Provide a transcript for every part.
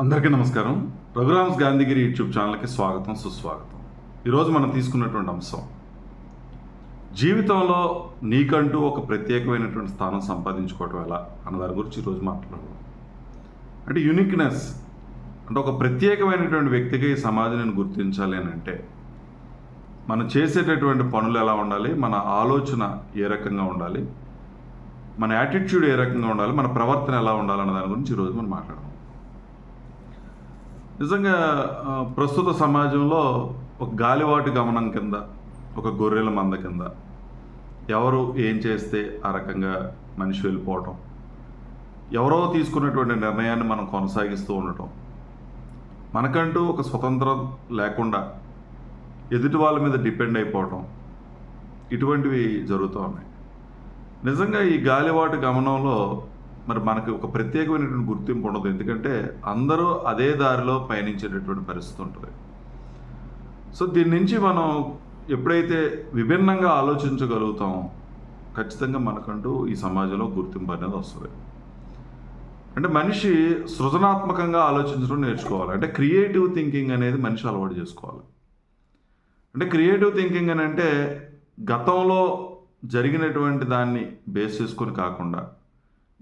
అందరికీ నమస్కారం. రఘురామ్స్ గాంధీగిరి యూట్యూబ్ ఛానల్కి స్వాగతం సుస్వాగతం. ఈరోజు మనం తీసుకున్నటువంటి అంశం జీవితంలో నీకంటూ ఒక ప్రత్యేకమైనటువంటి స్థానం సంపాదించుకోవటం ఎలా అన్న దాని గురించి ఈరోజు మాట్లాడదాం. అంటే యూనిక్నెస్ అంటే ఒక ప్రత్యేకమైనటువంటి వ్యక్తిగా ఈ సమాజాన్ని గుర్తించాలి అని అంటే మనం చేసేటటువంటి పనులు ఎలా ఉండాలి మన ఆలోచన ఏ రకంగా ఉండాలి మన యాటిట్యూడ్ ఏ రకంగా ఉండాలి మన ప్రవర్తన ఎలా ఉండాలన్న దాని గురించి ఈరోజు మనం మాట్లాడదాం. నిజంగా ప్రస్తుత సమాజంలో ఒక గాలివాటు గమనం కింద ఒక గొర్రెల మంద కింద ఎవరు ఏం చేస్తే ఆ రకంగా మనిషి వెళ్ళిపోవటం? ఎవరో తీసుకున్నటువంటి నిర్ణయాన్ని మనం కొనసాగిస్తూ ఉండటం. మనకంటూ ఒక స్వతంత్రం లేకుండా ఎదుటి వాళ్ళ మీద డిపెండ్ అయిపోవటం ఇటువంటివి జరుగుతూ ఉన్నాయి. నిజంగా ఈ గాలివాటు గమనంలో మరి మనకి ఒక ప్రత్యేకమైనటువంటి గుర్తింపు ఉండదు. ఎందుకంటే అందరూ అదే దారిలో పయనించేటటువంటి పరిస్థితి ఉంటుంది. సో దీని నుంచి మనం ఎప్పుడైతే విభిన్నంగా ఆలోచించగలుగుతామో ఖచ్చితంగా మనకంటూ ఈ సమాజంలో గుర్తింపు అనేది వస్తుంది. అంటే మనిషి సృజనాత్మకంగా ఆలోచించడం నేర్చుకోవాలి. అంటే క్రియేటివ్ థింకింగ్ అనేది మనిషి అలవాటు చేసుకోవాలి. అంటే క్రియేటివ్ థింకింగ్ అని అంటే గతంలో జరిగినటువంటి దాన్ని బేస్ చేసుకొని కాకుండా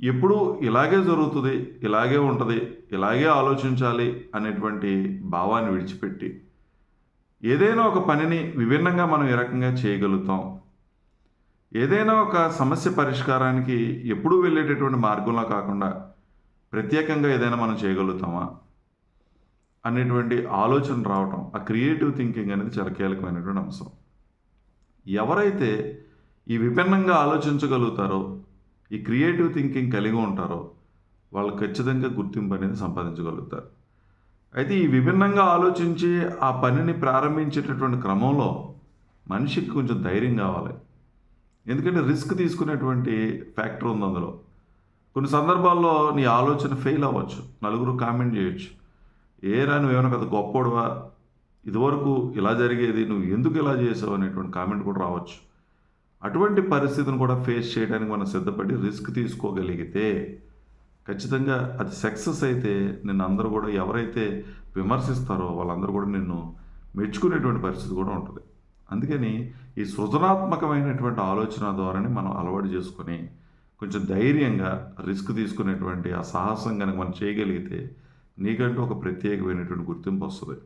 ఎప్పుడూ ఇలాగే జరుగుతుంది ఇలాగే ఉంటుంది ఇలాగే ఆలోచించాలి అనేటువంటి భావాన్ని విడిచిపెట్టి ఏదైనా ఒక పనిని విభిన్నంగా మనం ఏ రకంగా చేయగలుగుతాం ఏదైనా ఒక సమస్య పరిష్కారానికి ఎప్పుడూ వెళ్ళేటటువంటి మార్గంలో కాకుండా ప్రత్యేకంగా ఏదైనా మనం చేయగలుగుతామా అనేటువంటి ఆలోచన రావటం ఆ క్రియేటివ్ థింకింగ్ అనేది చాలా కీలకమైనటువంటి అంశం. ఎవరైతే ఈ విభిన్నంగా ఆలోచించగలుగుతారో ఈ క్రియేటివ్ థింకింగ్ కలిగి ఉంటారో వాళ్ళు ఖచ్చితంగా గుర్తింపు అనేది సంపాదించగలుగుతారు. అయితే ఈ విభిన్నంగా ఆలోచించి ఆ పనిని ప్రారంభించేటటువంటి క్రమంలో మనిషికి కొంచెం ధైర్యం కావాలి. ఎందుకంటే రిస్క్ తీసుకునేటువంటి ఫ్యాక్టర్ ఉంది అందులో. కొన్ని సందర్భాల్లో నీ ఆలోచన ఫెయిల్ అవ్వచ్చు నలుగురు కామెంట్ చేయొచ్చు. ఏ రా నువ్వేమైనా కదా గొప్పోడవా? ఇదివరకు ఇలా జరిగేది నువ్వు ఎందుకు ఇలా చేసావు అనేటువంటి కామెంట్ కూడా రావచ్చు. అటువంటి పరిస్థితిని కూడా ఫేస్ చేయడానికి మనం సిద్ధపడి రిస్క్ తీసుకోగలిగితే ఖచ్చితంగా అది సక్సెస్ అయితే నిన్ను అందరూ కూడా ఎవరైతే విమర్శిస్తారో వాళ్ళందరూ కూడా నిన్ను మెచ్చుకునేటువంటి పరిస్థితి కూడా ఉంటుంది. అందుకని ఈ సృజనాత్మకమైనటువంటి ఆలోచన ద్వారానే మనం అలవాటు చేసుకొని కొంచెం ధైర్యంగా రిస్క్ తీసుకునేటువంటి ఆ సాహసం కనుక మనం చేయగలిగితే నీకంటూ ఒక ప్రత్యేకమైనటువంటి గుర్తింపు వస్తుంది.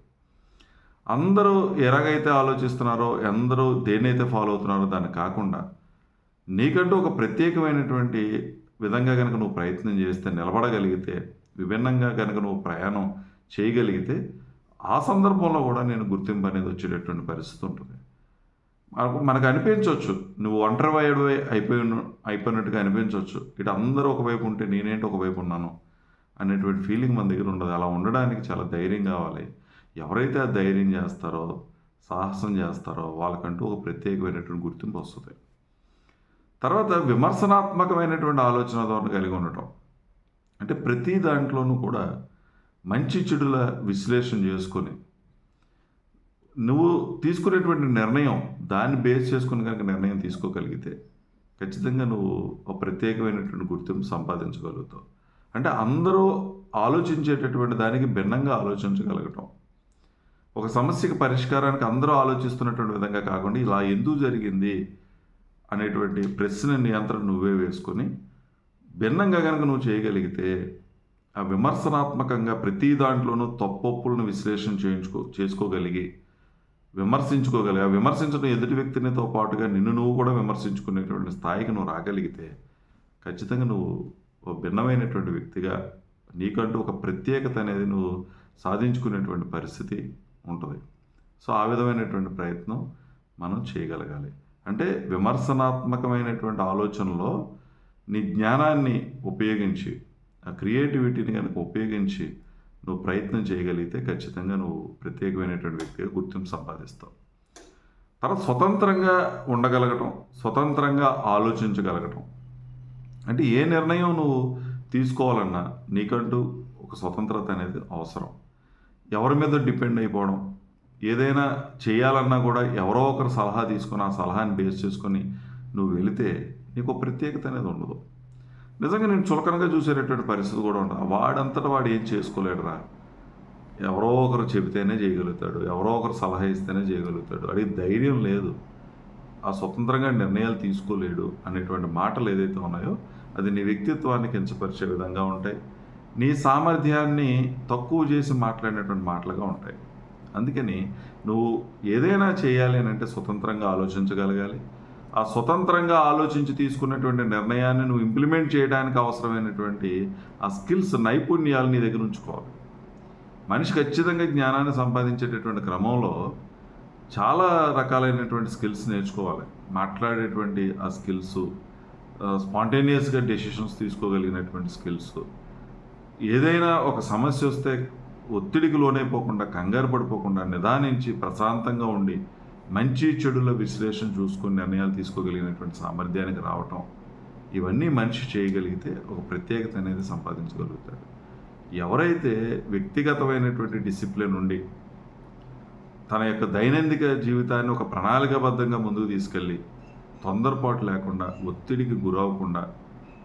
అందరూ ఎలాగైతే ఆలోచిస్తున్నారో అందరూ దేన్నైతే ఫాలో అవుతున్నారో దాన్ని కాకుండా నీకంటూ ఒక ప్రత్యేకమైనటువంటి విధంగా కనుక నువ్వు ప్రయత్నం చేస్తే నిలబడగలిగితే విభిన్నంగా కనుక నువ్వు ప్రయాణం చేయగలిగితే ఆ సందర్భంలో కూడా నేను గుర్తింపు అనేది వచ్చేటటువంటి పరిస్థితి ఉంటుంది. మనకు మనకు అనిపించవచ్చు. నువ్వు ఒంటరి వాయుడు అయిపోయి అయిపోయినట్టుగా అనిపించవచ్చు. ఇటు అందరూ ఒకవైపు ఉంటే నేనేంటి ఒకవైపు ఉన్నాను? అనేటువంటి ఫీలింగ్ మన దగ్గర ఉండదు. అలా ఉండడానికి చాలా ధైర్యం కావాలి. ఎవరైతే ఆ ధైర్యం చేస్తారో సాహసం చేస్తారో వాళ్ళకంటూ ఒక ప్రత్యేకమైనటువంటి గుర్తింపు వస్తుంది. తర్వాత విమర్శనాత్మకమైనటువంటి ఆలోచన ధోరణి కలిగి ఉండటం. అంటే ప్రతి దాంట్లోనూ కూడా మంచి చెడుల విశ్లేషణ చేసుకొని నువ్వు తీసుకునేటువంటి నిర్ణయం దాన్ని బేస్ చేసుకుని కనుక నిర్ణయం తీసుకోగలిగితే ఖచ్చితంగా నువ్వు ఒక ప్రత్యేకమైనటువంటి గుర్తింపు సంపాదించగలుగుతావు. అంటే అందరూ ఆలోచించేటటువంటి దానికి భిన్నంగా ఆలోచించగలగటం. ఒక సమస్యకు పరిష్కారానికి అందరూ ఆలోచిస్తున్నటువంటి విధంగా కాకుండా ఇలా ఎందుకు జరిగింది అనేటువంటి ప్రశ్న నియంత్రణ నువ్వే వేసుకొని భిన్నంగా కనుక నువ్వు చేయగలిగితే ఆ విమర్శనాత్మకంగా ప్రతి దాంట్లోనూ తప్పొప్పులను విశ్లేషణ చేయించుకో చేసుకోగలిగి విమర్శించుకోగలిగి ఆ విమర్శించడం ఎదుటి వ్యక్తినితో పాటుగా నిన్ను నువ్వు కూడా విమర్శించుకునేటువంటి స్థాయికి నువ్వు రాగలిగితే ఖచ్చితంగా నువ్వు ఒక భిన్నమైనటువంటి వ్యక్తిగా నీకంటూ ఒక ప్రత్యేకత అనేది నువ్వు సాధించుకునేటువంటి పరిస్థితి ఉంటుంది. సో ఆ విధమైనటువంటి ప్రయత్నం మనం చేయగలగాలి. అంటే విమర్శనాత్మకమైనటువంటి ఆలోచనలో నీ జ్ఞానాన్ని ఉపయోగించి ఆ క్రియేటివిటీని కనుక ఉపయోగించి నువ్వు ప్రయత్నం చేయగలిగితే ఖచ్చితంగా నువ్వు ప్రత్యేకమైనటువంటి వ్యక్తిగా గుర్తింపు సంపాదిస్తావు. తర్వాత స్వతంత్రంగా ఉండగలగటం స్వతంత్రంగా ఆలోచించగలగటం. అంటే ఏ నిర్ణయం నువ్వు తీసుకోవాలన్నా నీకంటూ ఒక స్వతంత్రత అనేది అవసరం. ఎవరి మీద డిపెండ్ అయిపోవడం. ఏదైనా చేయాలన్నా కూడా ఎవరో ఒకరు సలహా తీసుకొని ఆ సలహాని బేస్ చేసుకొని నువ్వు వెళితే నీకు ఒక ప్రత్యేకత అనేది ఉండదు. నిజంగా నేను చులకనగా చూసేటటువంటి పరిస్థితి కూడా ఉండదు. వాడంతటా వాడు ఏం చేసుకోలేడురా? ఎవరో ఒకరు చెబితేనే చేయగలుగుతాడు. ఎవరో ఒకరు సలహా ఇస్తేనే చేయగలుగుతాడు. అది ధైర్యం లేదు. ఆ స్వతంత్రంగా నిర్ణయాలు తీసుకోలేడు అనేటువంటి మాటలు ఏదైతే ఉన్నాయో అది నీ వ్యక్తిత్వాన్ని కించపరిచే విధంగా ఉంటాయి. నీ సామర్థ్యాన్ని తక్కువ చేసి మాట్లాడినటువంటి మాటలుగా ఉంటాయి. అందుకని నువ్వు ఏదైనా చేయాలి అని అంటే స్వతంత్రంగా ఆలోచించగలగాలి. ఆ స్వతంత్రంగా ఆలోచించి తీసుకున్నటువంటి నిర్ణయాన్ని నువ్వు ఇంప్లిమెంట్ చేయడానికి అవసరమైనటువంటి ఆ స్కిల్స్ నైపుణ్యాలు నీ దగ్గర ఉంచుకోవాలి. మనిషి ఖచ్చితంగా జ్ఞానాన్ని సంపాదించేటటువంటి క్రమంలో చాలా రకాలైనటువంటి స్కిల్స్ నేర్చుకోవాలి. మాట్లాడేటువంటి ఆ స్కిల్స్ స్పాంటేనియస్గా డెసిషన్స్ తీసుకోగలిగినటువంటి స్కిల్స్ ఏదైనా ఒక సమస్య వస్తే ఒత్తిడికి లోనైపోకుండా కంగారు పడిపోకుండా నిదానించి ప్రశాంతంగా ఉండి మంచి చెడుల విశ్లేషణ చూసుకొని నిర్ణయాలు తీసుకోగలిగినటువంటి సామర్థ్యానికి రావటం ఇవన్నీ మనిషి చేయగలిగితే ఒక ప్రత్యేకత అనేది సంపాదించగలుగుతాడు. ఎవరైతే వ్యక్తిగతమైనటువంటి డిసిప్లిన్ ఉండి తన యొక్క దైనందిక జీవితాన్ని ఒక ప్రణాళికాబద్ధంగా ముందుకు తీసుకెళ్ళి తొందరపాటు లేకుండా ఒత్తిడికి గురవకుండా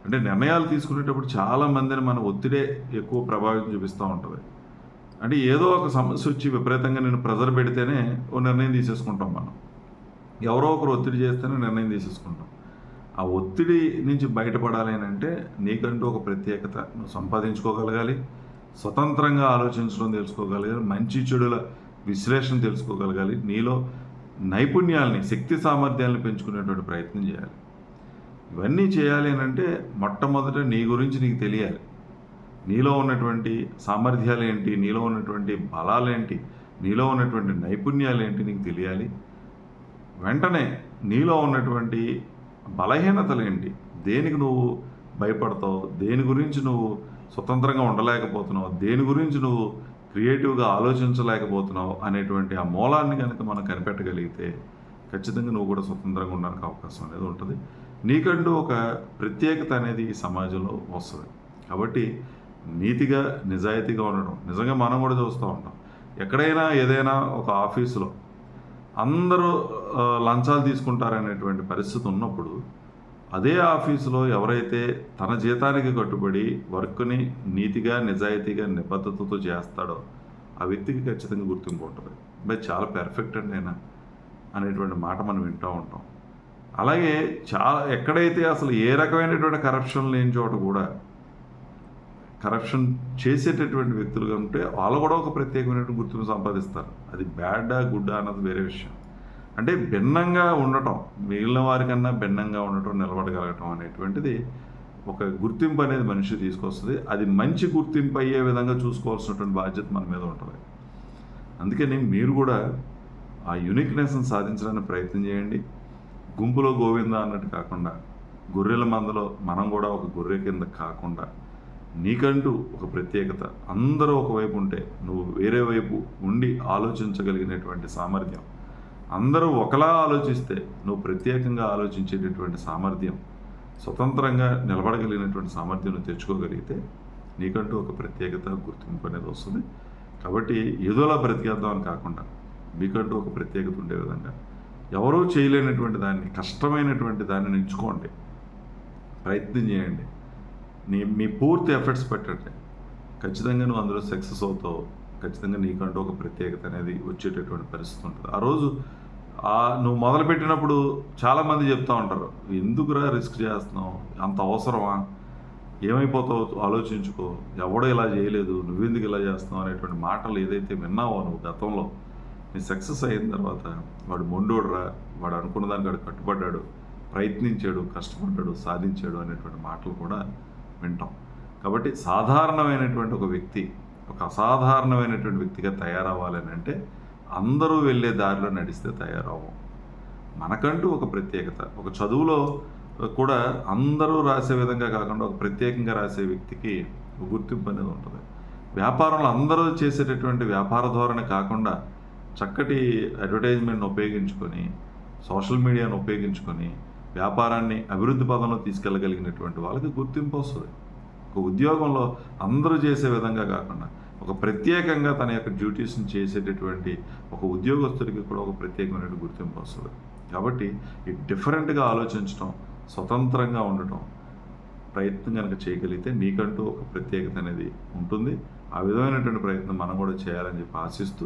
అంటే నిర్ణయాలు తీసుకునేటప్పుడు చాలా మందిని మన ఒత్తిడే ఎక్కువ ప్రభావితం చూపిస్తూ ఉంటుంది. అంటే ఏదో ఒక సమస్య వచ్చి విపరీతంగా నేను ప్రెజర్ పెడితేనే ఓ నిర్ణయం తీసేసుకుంటాం మనం. ఎవరో ఒకరు ఒత్తిడి చేస్తేనే నిర్ణయం తీసేసుకుంటాం. ఆ ఒత్తిడి నుంచి బయటపడాలి అని అంటే నీకంటూ ఒక ప్రత్యేకత నువ్వు సంపాదించుకోగలగాలి స్వతంత్రంగా ఆలోచించడం తెలుసుకోగలగాలి మంచి చెడుల విశ్లేషణ తెలుసుకోగలగాలి నీలో నైపుణ్యాలని శక్తి సామర్థ్యాలను పెంచుకునేటువంటి ప్రయత్నం చేయాలి. ఇవన్నీ చేయాలి అని అంటే మొట్టమొదట నీ గురించి నీకు తెలియాలి. నీలో ఉన్నటువంటి సామర్థ్యాలు ఏంటి నీలో ఉన్నటువంటి బలాలేంటి? నీలో ఉన్నటువంటి నైపుణ్యాలు ఏంటి నీకు తెలియాలి. వెంటనే నీలో ఉన్నటువంటి బలహీనతలు ఏంటి దేనికి నువ్వు భయపడతావు? దేని గురించి నువ్వు స్వతంత్రంగా ఉండలేకపోతున్నావు? దేని గురించి నువ్వు క్రియేటివ్గా ఆలోచించలేకపోతున్నావు? అనేటువంటి ఆ మూలాన్ని కనుక మనం కనిపెట్టగలిగితే ఖచ్చితంగా నువ్వు కూడా స్వతంత్రంగా ఉండడానికి అవకాశం అనేది ఉంటుంది. నీకంటూ ఒక ప్రత్యేకత అనేది ఈ సమాజంలో వస్తుంది. కాబట్టి నీతిగా నిజాయితీగా ఉండడం నిజంగా మనం కూడా చూస్తూ ఉంటాం. ఎక్కడైనా ఏదైనా ఒక ఆఫీసులో అందరూ లంచాలు తీసుకుంటారనేటువంటి పరిస్థితి ఉన్నప్పుడు అదే ఆఫీసులో ఎవరైతే తన జీతానికి కట్టుబడి వర్క్ని నీతిగా నిజాయితీగా నిబద్ధతతో చేస్తాడో ఆ వ్యక్తికి ఖచ్చితంగా గుర్తింపు ఉంటుంది. బై చాలా పెర్ఫెక్ట్ అండి ఆయన అనేటువంటి మాట మనం వింటూ ఉంటాం. అలాగే చాలా ఎక్కడైతే అసలు ఏ రకమైనటువంటి కరప్షన్ లేని చోట కూడా కరప్షన్ చేసేటటువంటి వ్యక్తులు ఉంటే వాళ్ళు కూడా ఒక ప్రత్యేకమైనటువంటి గుర్తింపు సంపాదిస్తారు. అది బ్యాడా గుడ్డా అన్నది వేరే విషయం. అంటే భిన్నంగా ఉండటం మిగిలిన వారికన్నా భిన్నంగా ఉండటం నిలబడగలగటం అనేటువంటిది ఒక గుర్తింపు అనేది మనిషి తీసుకొస్తుంది. అది మంచి గుర్తింపు అయ్యే విధంగా చూసుకోవాల్సినటువంటి బాధ్యత మన మీద ఉంటుంది. అందుకని మీరు కూడా ఆ యునిక్నెస్ని సాధించడానికి ప్రయత్నం చేయండి. గుంపులో గోవింద అన్నట్టు కాకుండా గొర్రెల మందలో మనం కూడా ఒక గొర్రె కింద కాకుండా నీకంటూ ఒక ప్రత్యేకత. అందరూ ఒకవైపు ఉంటే నువ్వు వేరే వైపు ఉండి ఆలోచించగలిగినటువంటి సామర్థ్యం. అందరూ ఒకలా ఆలోచిస్తే నువ్వు ప్రత్యేకంగా ఆలోచించేటటువంటి సామర్థ్యం స్వతంత్రంగా నిలబడగలిగినటువంటి సామర్థ్యం తెచ్చుకోగలిగితే నీకంటూ ఒక ప్రత్యేకత గుర్తింపు అనేది వస్తుంది. కాబట్టి ఏదోలా బ్రతికేద్దాం అని కాకుండా మీకంటూ ఒక ప్రత్యేకత ఉండే విధంగా ఎవరూ చేయలేనటువంటి దాన్ని కష్టమైనటువంటి దాన్ని ఎంచుకోండి ప్రయత్నం చేయండి. నీ మీ పూర్తి ఎఫర్ట్స్ పెట్టండి. ఖచ్చితంగా నువ్వు అందులో సక్సెస్ అవుతావు. ఖచ్చితంగా నీకంటూ ఒక ప్రత్యేకత అనేది వచ్చేటటువంటి పరిస్థితి ఉంటుంది. ఆ రోజు ఆ నువ్వు మొదలుపెట్టినప్పుడు చాలామంది చెప్తా ఉంటారు ఎందుకురా రిస్క్ చేస్తున్నావు? అంత అవసరమా? ఏమైపోతావు? ఆలోచించుకో. ఎవడో ఇలా చేయలేదు. నువ్వెందుకు ఇలా చేస్తున్నావు? అనేటువంటి మాటలు ఏదైతే విన్నావో నువ్వు గతంలో నీ సక్సెస్ అయిన తర్వాత వాడు మొండోడురా వాడు అనుకున్న దానికి వాడు కట్టుబడ్డాడు ప్రయత్నించాడు కష్టపడ్డాడు సాధించాడు అనేటువంటి మాటలు కూడా వింటాం. కాబట్టి సాధారణమైనటువంటి ఒక వ్యక్తి ఒక అసాధారణమైనటువంటి వ్యక్తిగా తయారవ్వాలని అంటే అందరూ వెళ్ళే దారిలో నడిస్తే తయారవ్వం. మనకంటూ ఒక ప్రత్యేకత ఒక చదువులో కూడా అందరూ రాసే విధంగా కాకుండా ఒక ప్రత్యేకంగా రాసే వ్యక్తికి గుర్తింపు అనేది ఉంటుంది. వ్యాపారంలో అందరూ చేసేటటువంటి వ్యాపార ధోరణి కాకుండా చక్కటి అడ్వర్టైజ్మెంట్ను ఉపయోగించుకొని సోషల్ మీడియాను ఉపయోగించుకొని వ్యాపారాన్ని అభివృద్ధి పదంలో తీసుకెళ్ళగలిగినటువంటి వాళ్ళకి గుర్తింపు వస్తుంది. ఒక ఉద్యోగంలో అందరూ చేసే విధంగా కాకుండా ఒక ప్రత్యేకంగా తన యొక్క డ్యూటీస్ని చేసేటటువంటి ఒక ఉద్యోగస్తుడికి కూడా ఒక ప్రత్యేకమైన గుర్తింపు వస్తుంది. కాబట్టి ఈ డిఫరెంట్గా ఆలోచించడం స్వతంత్రంగా ఉండటం ప్రయత్నం కనుక చేయగలిగితే మీకంటూ ఒక ప్రత్యేకత అనేది ఉంటుంది. ఆ విధమైనటువంటి ప్రయత్నం మనం కూడా చేయాలని చెప్పి ఆశిస్తూ